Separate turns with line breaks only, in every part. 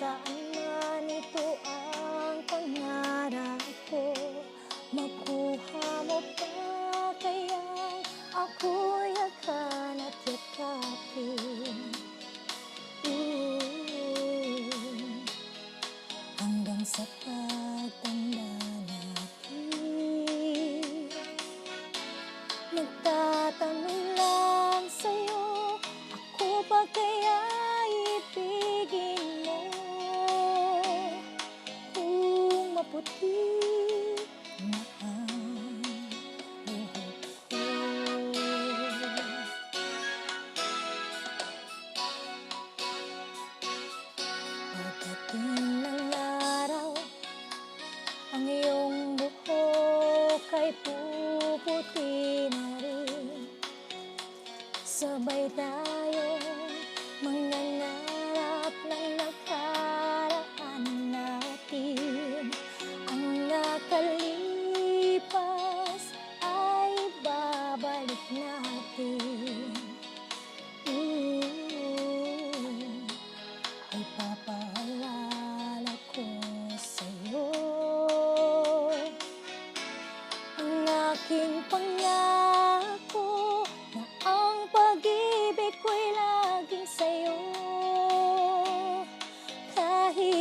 sa Dating ng araw Ang iyong buhok ay puputi na rin. Sabay tayo mga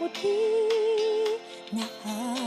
puti na hangin.